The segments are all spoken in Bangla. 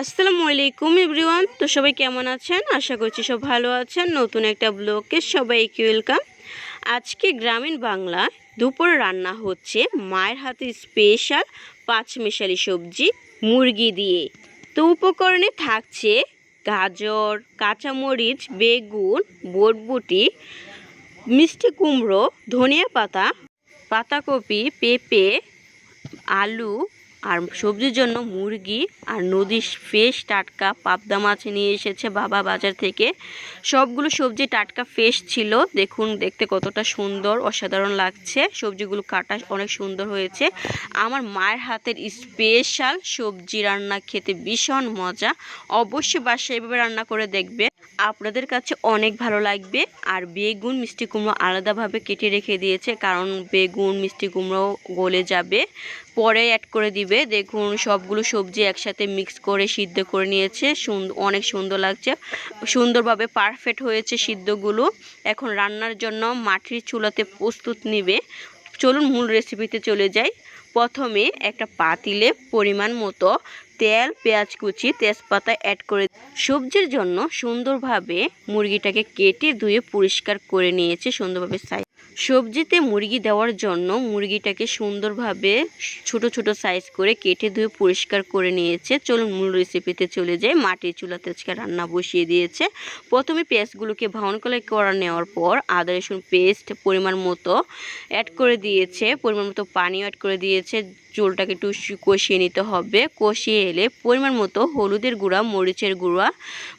আসসালামু আলাইকুম এভরিওয়ান। তো সবাই কেমন আছেন? আশা করছি সব ভালো আছেন। নতুন একটা ব্লগে সবাইকে ওয়েলকাম। আজকে গ্রামীণ বাংলা দুপুর রান্না হচ্ছে মায়ের হাতে স্পেশাল পাঁচ মেশালি সবজি মুরগি দিয়ে। তো উপকরণে থাকছে গাজর, কাঁচামরিচ, বেগুন, বটবুটি, মিষ্টি কুমড়ো, ধনিয়া পাতা, পাতাকপি, পেঁপে, আলু আর সবজির জন্য মুরগি আর নদীর ফ্রেশ টাটকা পাবদা মাছ নিয়ে এসেছে বাবা বাজার থেকে। সবগুলো সবজি টাটকা ফ্রেশ ছিল। দেখুন, দেখতে কতটা সুন্দর, অসাধারণ লাগছে। সবজিগুলো কাটা অনেক সুন্দর হয়েছে। আমার মায়ের হাতের স্পেশাল সবজি রান্না খেতে ভীষণ মজা। অবশ্যই বাসায় এভাবে রান্না করে দেখবে। আপনাদের কাছে অনেক ভালো লাগবে। আর বেগুন, মিষ্টি কুমড়ো আলাদাভাবে কেটে রেখে দিয়েছে, কারণ বেগুন, মিষ্টি কুমড়ো গলে যাবে। পরে অ্যাড করে দিবে। দেখুন, সবগুলো সবজি একসাথে মিক্স করে সিদ্ধ করে নিয়েছে। অনেক সুন্দর লাগছে। সুন্দরভাবে পারফেক্ট হয়েছে সিদ্ধগুলো। এখন রান্নার জন্য মাটির চুলাতে প্রস্তুত নিবে। চলুন মূল রেসিপিতে চলে যাই। প্রথমে একটা পাতিলে পরিমাণ মতো তেল, পেঁয়াজ কুচি, তেজপাতা অ্যাড করে সবজির জন্য সুন্দরভাবে মুরগিটাকে কেটে ধুয়ে পরিষ্কার করে নিয়েছে সুন্দরভাবে সাইজ। সবজিতে মুরগি দেওয়ার জন্য মুরগিটাকে সুন্দরভাবে ছোট ছোট সাইজ করে কেটে ধুয়ে পরিষ্কার করে নিয়েছে। চলুন মূল রেসিপিতে চলে যাই। মাটির চুলাতে আজকে রান্না বসিয়ে দিয়েছে। প্রথমে পেঁয়াজগুলোকে ভাউন করে করা নেওয়ার পর আদা, রসুন পেস্ট পরিমাণ মতো অ্যাড করে দিয়েছে। পরিমাণ মতো পানি অ্যাড করে দিয়েছে। রয়েছে চুলটাকে একটু কষিয়ে নিতে হবে। কষিয়ে এলে পরিমাণ মতো হলুদের গুঁড়া, মরিচের গুঁড়া,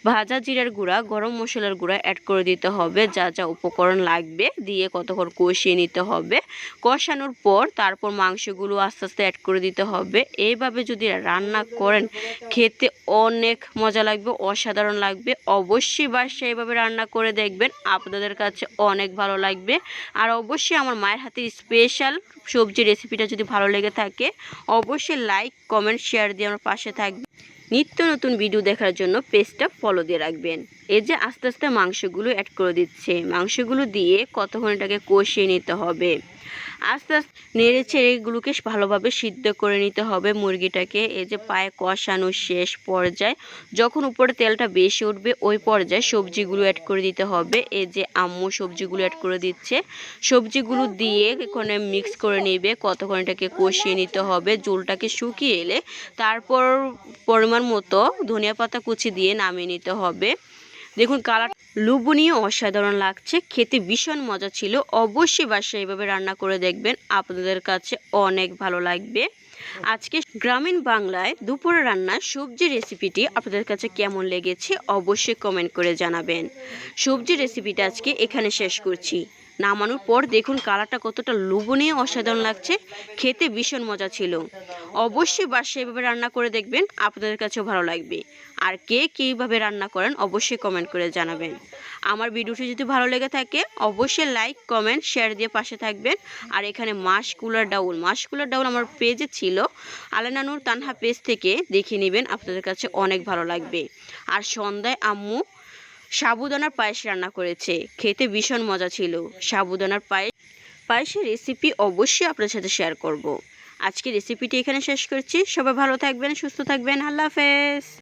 ভাজা জিরার গুঁড়া, গরম মশলার গুঁড়া অ্যাড করে দিতে হবে। যা যা উপকরণ লাগবে দিয়ে কতক্ষণ কষিয়ে নিতে হবে। কষানোর পর তারপর মাংসগুলো আস্তে আস্তে অ্যাড করে দিতে হবে। এইভাবে যদি রান্না করেন, খেতে অনেক মজা লাগবে, অসাধারণ লাগবে। অবশ্যই বাসায় এইভাবে রান্না করে দেখবেন। আপনাদের কাছে অনেক ভালো লাগবে। আর অবশ্যই আমার মায়ের হাতে স্পেশাল সবজি রেসিপিটা যদি ভালো লেগে থাকে অবশ্যই লাইক কমেন্ট শেয়ার দিয়ে আমার পাশে থাকবে নিত্য নতুন ভিডিও দেখার জন্য পেজটা ফলো দিয়ে রাখবেন। এই যে আস্তে আস্তে মাংসগুলো অ্যাড করে দিচ্ছে। মাংসগুলো দিয়ে কতক্ষণ এটাকে কষিয়ে নিতে হবে? আস্তে আস্তে নেড়ে ছেড়ে এগুলোকে ভালোভাবে সিদ্ধ করে নিতে হবে মুরগিটাকে। এই যে পায়ে কষানো শেষ পর্যায়ে যখন উপরে তেলটা বেশি উঠবে, ওই পর্যায়ে সবজিগুলো অ্যাড করে দিতে হবে। এই যে আম্মু সবজিগুলো অ্যাড করে দিচ্ছে। সবজিগুলো দিয়ে এখানে মিক্স করে নেবে কতক্ষণ এটাকে কষিয়ে নিতে হবে, জলটাকে শুকিয়ে এলে তারপর পরিমাণ মতো ধনিয়া পাতা কুচি দিয়ে নামিয়ে নিতে হবে। দেখুন কালার লুবনীয় অসাধারণ লাগছে, খেতে ভীষণ মজা ছিল। অবশ্যই বাসায় এভাবে রান্না করে দেখবেন, আপনাদের কাছে অনেক ভালো লাগবে। আজকে গ্রামীণ বাংলায় দুপুরে রান্নার সবজি রেসিপিটি আপনাদের কাছে কেমন লেগেছে অবশ্যই কমেন্ট করে জানাবেন। সবজি রেসিপিটা আজকে এখানে শেষ করছি। নামানোর পর দেখুন কালারটা কতটা লোভনীয়, অসাধারণ লাগছে। খেতে ভীষণ মজা ছিল। অবশ্যই বাসায় এভাবে রান্না করে দেখবেন, আপনাদের কাছেও ভালো লাগবে। আর কে কীভাবে রান্না করেন অবশ্যই কমেন্ট করে জানাবেন। আমার ভিডিওটি যদি ভালো লেগে থাকে, অবশ্যই লাইক কমেন্ট শেয়ার দিয়ে পাশে থাকবেন। আর এখানে মাস কুলার ডাউল। মাস কুলার ডাউল আমার পেজে ছিল। আলেনানুর তানহা পেজ থেকে দেখে নেবেন, আপনাদের কাছে অনেক ভালো লাগবে। আর সন্ধ্যায় আম্মু সাবুদানার পায়েস রান্না করেছে। খেতে ভীষণ মজা ছিল। সাবুদানার পায়েস, পায়েসের রেসিপি অবশ্যই আপনার সাথে শেয়ার করব। আজকে রেসিপিটি এখানে শেষ করছি। সবাই ভালো থাকবেন, সুস্থ থাকবেন। আল্লাহ হাফেজ।